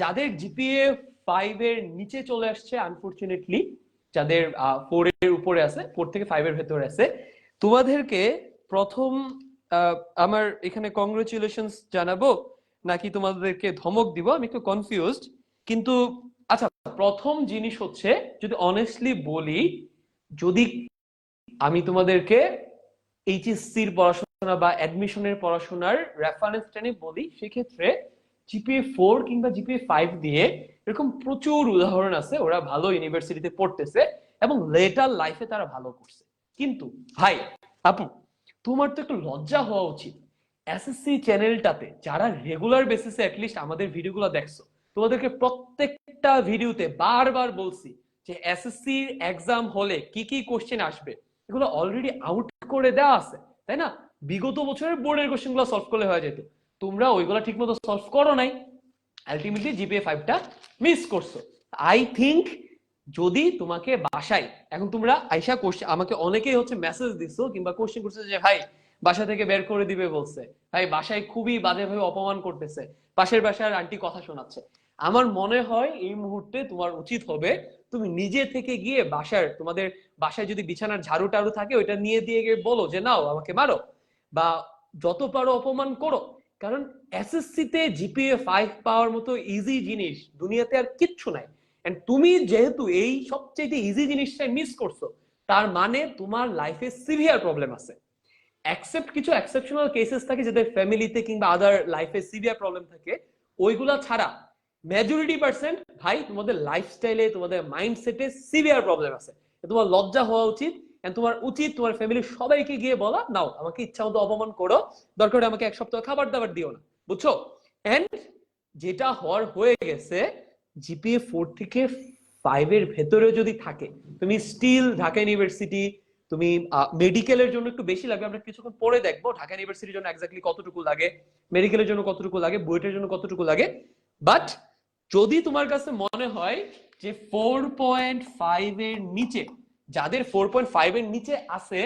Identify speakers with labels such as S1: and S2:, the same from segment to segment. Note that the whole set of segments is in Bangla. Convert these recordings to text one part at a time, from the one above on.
S1: যাদের জিপিএ ফাইভ এর নিচে চলে আসছে আনফরচুনেটলি যাদের ফোর এর উপরে আছে ফোর থেকে ফাইভ এর ভেতরে আছে, তোমাদেরকে প্রথম আমার এখানে কংগ্রেচুলেশনস জানাব, নাকি তোমাদেরকে ধমক দিব, আমি একটু কনফিউজড কিন্তু আচ্ছা প্রথম জিনিস হচ্ছে, যদি অনেস্টলি বলি, যদি আমি তোমাদেরকে এইচএসসির পড়াশোনা বা অ্যাডমিশনের পড়াশোনার রেফারেন্সটা নিয়ে বলি, সেক্ষেত্রে জিপিএ ফোর কিংবা জিপিএ ফাইভ দিয়ে এরকম প্রচুর উদাহরণ আছে, ওরা ভালো ইউনিভার্সিটিতে পড়তেছে এবং লেটার লাইফে তারা ভালো করছে। কিন্তু ভাই, আপু, তোমার তো একটু লজ্জা হওয়া উচিত। এসএসসি চ্যানেলটাতে যারা রেগুলার বেসিসে অ্যাটলিস্ট আমাদের ভিডিওগুলো দেখছ, তোমাদেরকে প্রত্যেকটা ভিডিওতে বারবার বলছি যে এসএসসি এক্সাম হলে কি কি কোশ্চেন আসবে, এগুলো অলরেডি আউট করে দেওয়া আছে, তাই না? বিগত বছরের বোর্ডের কোশ্চেনগুলো সলভ করলে হয়ে যেত। তোমরা ওইগুলো ঠিক মতো সলভ করো নাই আলটিমেটলি জিপিএ ফাইভটা মিস করছ। আই থিংক যদি তোমাকে বাসায়, এখন তোমরা আইসা কোশ্চেন আমাকে অনেকেই হচ্ছে মেসেজ দিছো কিংবা কোশ্চেন করছে যে, ভাই, বাসা থেকে বের করে দিবে বলছে। ভাই, বাসায় খুবই বাজেভাবে অপমান করতেছে। পাশের বাসার আন্টি কথা শোনাচ্ছে। আমার মনে হয় এই মুহূর্তে তোমার উচিত হবে তুমি নিজে থেকে গিয়ে বাসার, তোমাদের বাসায় যদি বিছানার ঝাড়ু টাড়ু থাকে, ওইটা নিয়ে দিয়ে গিয়ে বলো যে, নাও, আমাকে মারো। বা যত পারো অপমান করো। কারণ এসএসসি তে জিপিএ ফাইভ পাওয়ার মতো ইজি জিনিস দুনিয়াতে আর কিচ্ছু নাই। এন্ড তুমি যেহেতু এই সবচেয়ে ইজি জিনিসটাই মিস করছ, তার মানে তোমার লাইফে সিভিয়ার প্রবলেম আছে। অ্যাকসেপ্ট কিছু এক্সেপশনাল কেসেস থাকে যাদের ফ্যামিলিতে কিংবা আদার লাইফে সিভিয়ার প্রবলেম থাকে, ওইগুলা ছাড়া মেজরিটি পার্সেন্ট ভাই তোমাদের লাইফস্টাইলে তোমাদের মাইন্ডসেটে সিভিয়ার প্রবলেম আছে। তোমার লজ্জা হওয়া উচিত তোমার উচিত তোমার ফ্যামিলির সবাইকে গিয়ে বলা, নাও, আমাকে ইচ্ছা মতো অপমান করো। দরকার আমাকে এক সপ্তাহ খাবার দাবার দিও না। বুঝছ? এন্ড যেটা হওয়ার হয়ে গেছে, জিপিএ ফোর থেকে ফাইভ এর ভেতরে যদি থাকে, তুমি স্টিল ঢাকা ইউনিভার্সিটি তুমি মেডিকেলের জন্য একটু বেশি লাগবে। আমরা কিছুক্ষণ পরে দেখব ঢাকা ইউনিভার্সিটির জন্য এক্স্যাক্টলি কতটুকু লাগে মেডিকেলের জন্য কতটুকু লাগে, বুয়েটের জন্য কতটুকু লাগে। বাট যদি তোমার কাছে মনে হয় যে ফোর পয়েন্ট ফাইভ এর নিচে যাদের ফোর পয়েন্ট ফাইভ এর নিচে আছে,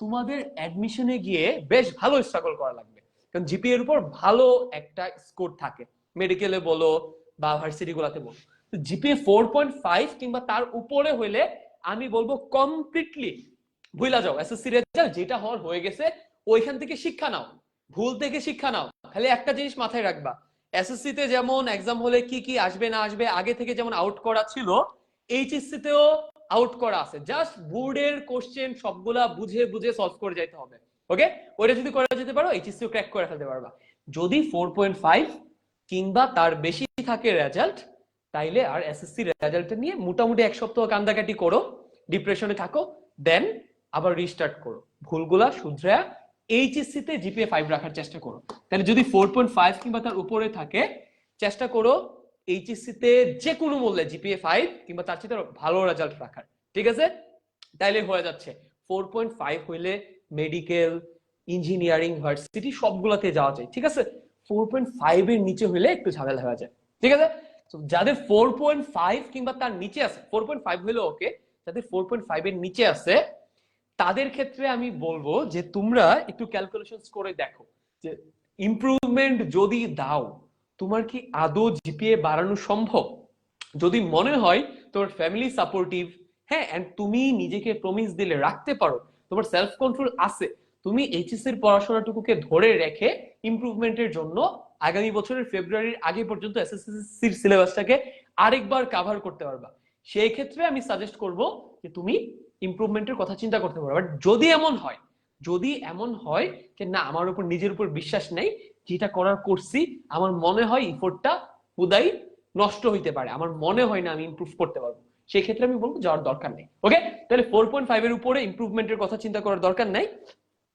S1: তোমাদের অ্যাডমিশনে গিয়ে বেশ ভালো স্ট্রাগল করা লাগবে। কারণ জিপি এর উপর ভালো একটা স্কোর থাকে। মেডিকেলে বলো বা ভার্সিটি গুলাতে বলো। জিপিএ ফোর পয়েন্ট ফাইভ কিংবা তার উপরে হইলে আমি বলব কমপ্লিটলি ভুলা যাও। এসএসসি রেজাল্ট যেটা হওয়ার হয়ে গেছে, ওইখান থেকে শিক্ষা নাও। ভুল থেকে শিক্ষা নাও। খালি একটা জিনিস মাথায় রাখবা। এসএসসি তে যেমন এক্সাম হলে কি কি আসবে না আসবে, আগে থেকে যেমন আউট করা ছিল এইচএসসি তেও আউট করা আছে। জাস্ট বোর্ডের কোশ্চেন সবগুলা বুঝে বুঝে সলভ করে যাইতে হবে। ওকে ওইটা যদি করা যেতে পারো এইচএসসি ক্র্যাক করে ফেলতে পারবা। যদি ফোর পয়েন্ট ফাইভ কিংবা তার বেশি থাকে রেজাল্ট তাইলে আর এসএসসি রেজাল্ট নিয়ে মোটামুটি এক সপ্তাহ কান্দাকাটি করো ডিপ্রেশনে থাকো দেন আবার রিস্টার্ট করো। ভুলগুলা শুধরা এইচএসসি তে জিপিএ ফাইভ রাখার চেষ্টা করো। তাহলে যদি ফোর পয়েন্ট ফাইভ কিংবা তার উপরে থাকে, চেষ্টা করো এইচএসসি তে যে কোনো মূল্যে জিপিএ ফাইভ কিংবা তার চেয়ে ভালো রেজাল্ট রাখার, ঠিক আছে? তাইলে হয়ে যাচ্ছে ফোর পয়েন্ট ফাইভ হইলে মেডিকেল ইঞ্জিনিয়ারিং ভার্সিটি সবগুলাতে যাওয়া যায়, ঠিক আছে? ফোর পয়েন্ট ফাইভ এর নিচে হইলে একটু ঝামেলা হয়ে যায়, ঠিক আছে? যাদের ফোর পয়েন্ট ফাইভ কিংবা তার নিচে আছে ফোর পয়েন্ট ফাইভ হইলে ওকে যাদের ফোর পয়েন্ট ফাইভ এর নিচে আছে, তাদের ক্ষেত্রে আমি বলব যে তোমরা একটু ক্যালকুলেশন করে দেখো, যে ইমপ্রুভমেন্ট যদি দাও তোমার কি আদৌ জিপিএ বাড়ানো সম্ভব? যদি মনে হয় তোমার ফ্যামিলি সাপোর্টিভ হ্যাঁ এন্ড তুমি নিজেকে প্রমিস দিলে, রাখতে পারো, তোমার সেলফ কন্ট্রোল আছে, তুমি এইচএস এর পড়াশোনাটুকুকে ধরে রেখে ইমপ্রুভমেন্টের জন্য আগামী বছরের ফেব্রুয়ারির আগে পর্যন্ত এসএসসির সিলেবাসটাকে আরেকবার কাভার করতে পারবা। সেই ক্ষেত্রে আমি সাজেস্ট করব যে তুমি ইমপ্রুভমেন্টের কথা চিন্তা করতে পারো। বাট যদি এমন হয়, যদি এমন হয় যে না, আমার উপর নিজের উপর বিশ্বাস নেই যেটা করার করছি, আমার মনে হয় ইফোর্টটা হুদাই নষ্ট হইতে পারে। আমার মনে হয় না আমি ইমপ্রুভ করতে পারব। সেই ক্ষেত্রে আমি বলব যাওয়ার দরকার নেই। ওকে তাহলে ফোর পয়েন্ট ফাইভ এর উপরে ইমপ্রুভমেন্টের কথা চিন্তা করার দরকার নাই।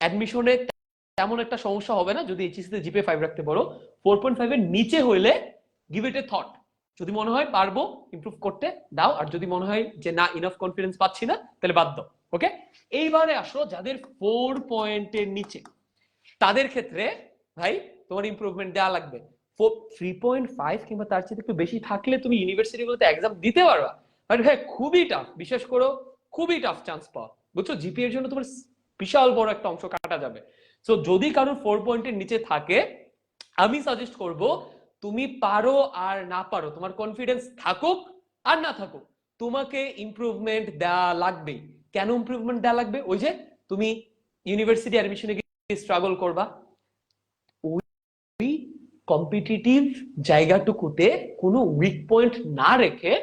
S1: অ্যাডমিশনে তেমন একটা সমস্যা হবে না, যদি এইচএসসি তে জিপে ফাইভ রাখতে পারো। ফোর পয়েন্ট ফাইভ এর নিচে হইলে গিভ ইট এ থট যদি মনে হয় পারব ইমপ্রুভ করতে, দাও। আর যদি মনে হয় যে না ইনাফ কনফিডেন্স পাচ্ছি না, তাহলে বাদ দাও। ওকে এইবারে আসো যাদের ফোর পয়েন্টের নিচে। তাদের ক্ষেত্রে ভাই তোমার ইমপ্রুভমেন্ট দেওয়া লাগবে। থ্রি পয়েন্ট ফাইভ কিংবা তার চেয়ে একটু বেশি থাকলে তুমি ইউনিভার্সিটি গুলোতে এক্সাম দিতে পারবা। বাট ভাই, খুবই টাফ করো, খুবই টাফ চান্স পাওয়া বুঝছ? জিপি এর জন্য তোমার বিশাল বড় একটা অংশ কাটা যাবে। সো যদি কারোর ফোর পয়েন্টের নিচে থাকে, আমি সাজেস্ট করব, তুমি পারো আর না পারো, তোমার কনফিডেন্স থাকুক আর না থাকুক, তোমাকে ইমপ্রুভমেন্ট দেওয়া লাগবেই। কেন ইমপ্রুভমেন্ট দেওয়া লাগবে? ওই যে, তুমি ইউনিভার্সিটি অ্যাডমিশনে গিয়ে স্ট্রাগল করবা। কম্পিটিটিভ জায়গাটুকুতে কোনো উইক পয়েন্ট না রেখে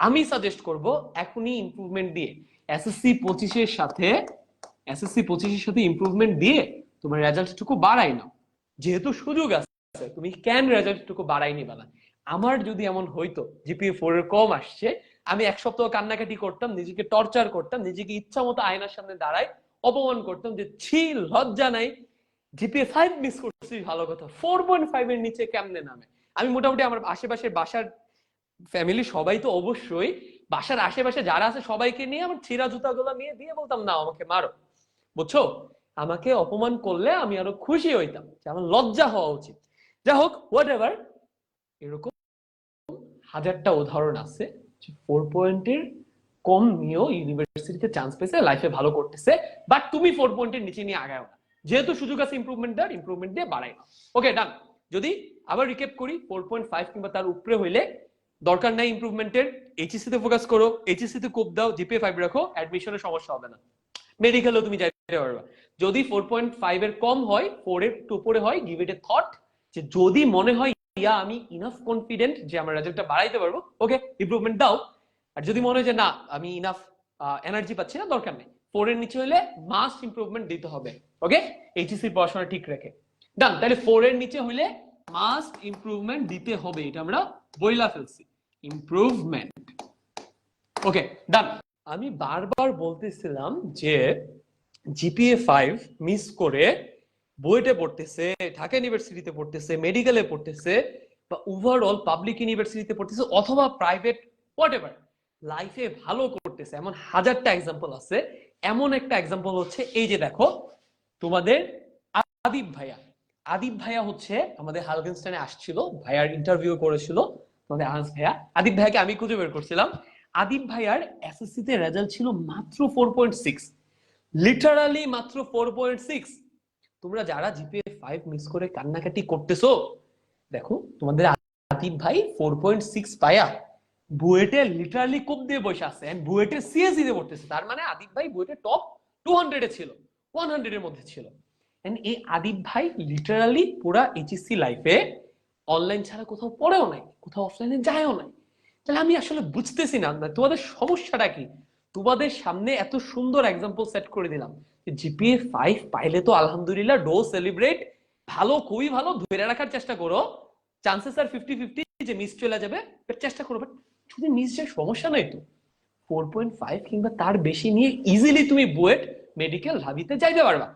S1: আমি সাজেস্ট করব এখনই ইমপ্রুভমেন্ট দিয়ে। এসএসসি পঁচিশের সাথে এসএসসি পঁচিশের সাথে ইমপ্রুভমেন্ট দিয়ে তোমার রেজাল্টটুকু বাড়াই নাও। যেহেতু সুযোগ আছে, তুমি কেন রেজাল্টটুকু বাড়াই নিবা না? আমার যদি এমন হইতো জিপিএ ফোর এর কম আসছে, আমি এক সপ্তাহ কান্নাকাটি করতাম, নিজেকে টর্চার করতাম, নিজেকে ইচ্ছা মতো আয়নার সামনে দাঁড়াই অপমান করতাম যে, ছি, লজ্জা নাই জিপিএ ফাইভ মিস করছি, ভালো কথা। ফোর পয়েন্ট ফাইভ এর নিচে কেমনে নামে? আমি মোটামুটি আমার আশেপাশের বাসার ফ্যামিলি সবাই তো অবশ্যই, বাসার আশেপাশে যারা আছে সবাইকে নিয়ে আমার ছিঁড়া জুতাগুলো নিয়ে দিয়ে বলতাম না আমাকে মারো। বুঝছ? আমাকে অপমান করলে আমি আরও খুশি হইতাম, যে আমার লজ্জা হওয়া উচিত। যাই হোক হোয়াট এভার এরকম হাজারটা উদাহরণ আছে ফোর পয়েন্টের কম নিয়েও ইউনিভার্সিটিতে চান্স পেয়েছে লাইফে ভালো করতেছে বাট তুমি ফোর পয়েন্টের নিচে নিয়ে আগাও না। যেহেতু সুযোগ আছে ইম্প্রুভমেন্ট দেওয়ার ইমপ্রুভমেন্ট দিয়ে বাড়াই ওকে ডান যদি আবার রিকেপ করি ফোর পয়েন্ট ফাইভ কিংবা তার উপরে হইলে দরকার নাই ইমপ্রুভমেন্টের এইচএসসি তে ফোকাস করো এইচএসসি তে কোপ দাও জিপিএ ফাইভ রাখো অ্যাডমিশনের সমস্যা হবে না। মেডিকেলেও তুমি যাইতে পারবা। যদি ফোর পয়েন্ট ফাইভ এর কম হয় ফোর এর উপরে হয় গিভ ইট এ থট যে যদি মনে হয়, ইয়া, আমি ইনাফ কনফিডেন্ট যে আমার রেজাল্টটা বাড়াইতে পারব ওকে ইমপ্রুভমেন্ট দাও। আর যদি মনে হয় যে না, আমি ইনাফ এনার্জি পাচ্ছি না, দরকার নেই। ফোর এর নিচে হলে মাস্ট ইমপ্রুভমেন্ট দিতে হবে ওকে এইচএসসি পড়াশোনা ঠিক রেখে। ডান তাহলে ফোর এর নিচে হলে মাস্ট ইমপ্রুভমেন্ট দিতে হবে, এটা আমরা বইলা ফেলছি। ইমপ্রুভমেন্ট ওকে ডান আমি বারবার বলতেছিলাম যে জিপিএ ফাইভ মিস করে বুয়েটে পড়তেছে, ঢাকা ইউনিভার্সিটিতে পড়তেছে মেডিকেলে পড়তেছে, বা ওভারঅল পাবলিক ইউনিভার্সিটিতে পড়তেছে, অথবা প্রাইভেট হোয়াট এভার লাইফে ভালো করতেছে। এমন হাজারটা এক্সাম্পল আছে। এমন একটা এক্সাম্পল হচ্ছে, এই যে দেখো, তোমাদের আদিব ভাইয়া। আদিব ভাইয়া হচ্ছে আমাদের হালগেনস্টাইনে আসছিল, ভাইয়ার ইন্টারভিউ করেছিল তোমাদের আহান্স ভাইয়া। আদিব ভাইয়াকে আমি খুঁজে বের করছিলাম। আদিব ভাইয়ার এসএসসি তে রেজাল্ট ছিল মাত্র ফোর পয়েন্ট সিক্স লিটারালি মাত্র ফোর পয়েন্ট সিক্স তোমরা যারা জিপিএ ফাইভ মিস করে কান্নাকাটি করতেছো, দেখো, তোমাদের আদিব ভাই ফোর পয়েন্ট সিক্স পায়া। বুয়েটে লিটারালি কোপ দিয়ে বসে আছে বুয়েটে সিএসসি তে পড়তেছে। তার মানে আদিব ভাই বুয়েটে টপ টু হান্ড্রেডে ছিল ওয়ান হান্ড্রেডের মধ্যে ছিল। এই আদিব ভাই লিটারালি পুরা এইচএসসি লাইফে অনলাইন ছাড়া কোথাও পড়েও নাই কোথাও অফলাইনে যায়ও নাই। তাহলে আমি আসলে বুঝতেছি না না, তোমাদের সমস্যাটা কি? তোমাদের সামনে এত সুন্দর এক্সাম্পল সেট করে দিলাম। জিপিএ ফাইভ পাইলে তো আলহামদুলিল্লাহ ডো সেলিব্রেট ভালো খুবই ভালো ধরে রাখার চেষ্টা করো। চান্সেস আর ফিফটি ফিফটি যে মিস চলে যাবে চেষ্টা করো বাট যদি মিস সমস্যা নাই তো। ফোর পয়েন্ট ফাইভ কিংবা তার বেশি নিয়ে ইজিলি তুমি বুয়েট মেডিকেল ঢাবিতে যাইতে পারবা।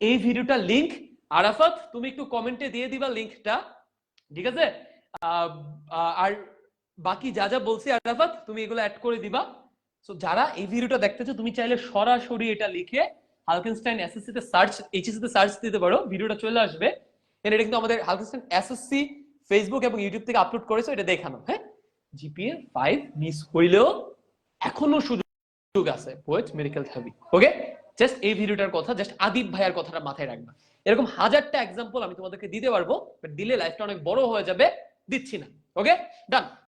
S1: এই ভিডিওটা লিংক আরাফাত, তুমি একটু কমেন্টে দিয়ে দিবা লিংকটা ঠিক আছে? আর বাকি যা যা বলছি আরাফাত, তুমি এগুলো অ্যাড করে দিবা। সো যারা এই ভিডিওটা দেখতেছো, তুমি চাইলে সরাসরি এটা লিখে হালকেনস্টাইন এসএসসি তে সার্চ এইচএসসি তে সার্চ দিতে পারো। ভিডিওটা চলে আসবে। এটা কিন্তু আমাদের হালকেনস্টাইন এসএসসি ফেসবুক এবং ইউটিউব থেকে আপলোড করেছ, এটা দেখানো হ্যাঁ? জিপিএ ফাইভ মিস হইলেও এখনও সুযোগ আছে পোয়েট মেডিকেল থাবি ওকে জাস্ট এই ভিডিওটার কথা জাস্ট আদিব ভাইয়ার কথাটা মাথায় রাখবা। এরকম হাজারটা এক্সাম্পল আমি তোমাদেরকে দিতে পারব বাট দিলে লাইফটা অনেক বড় হয়ে যাবে, দিচ্ছি না ওকে ডান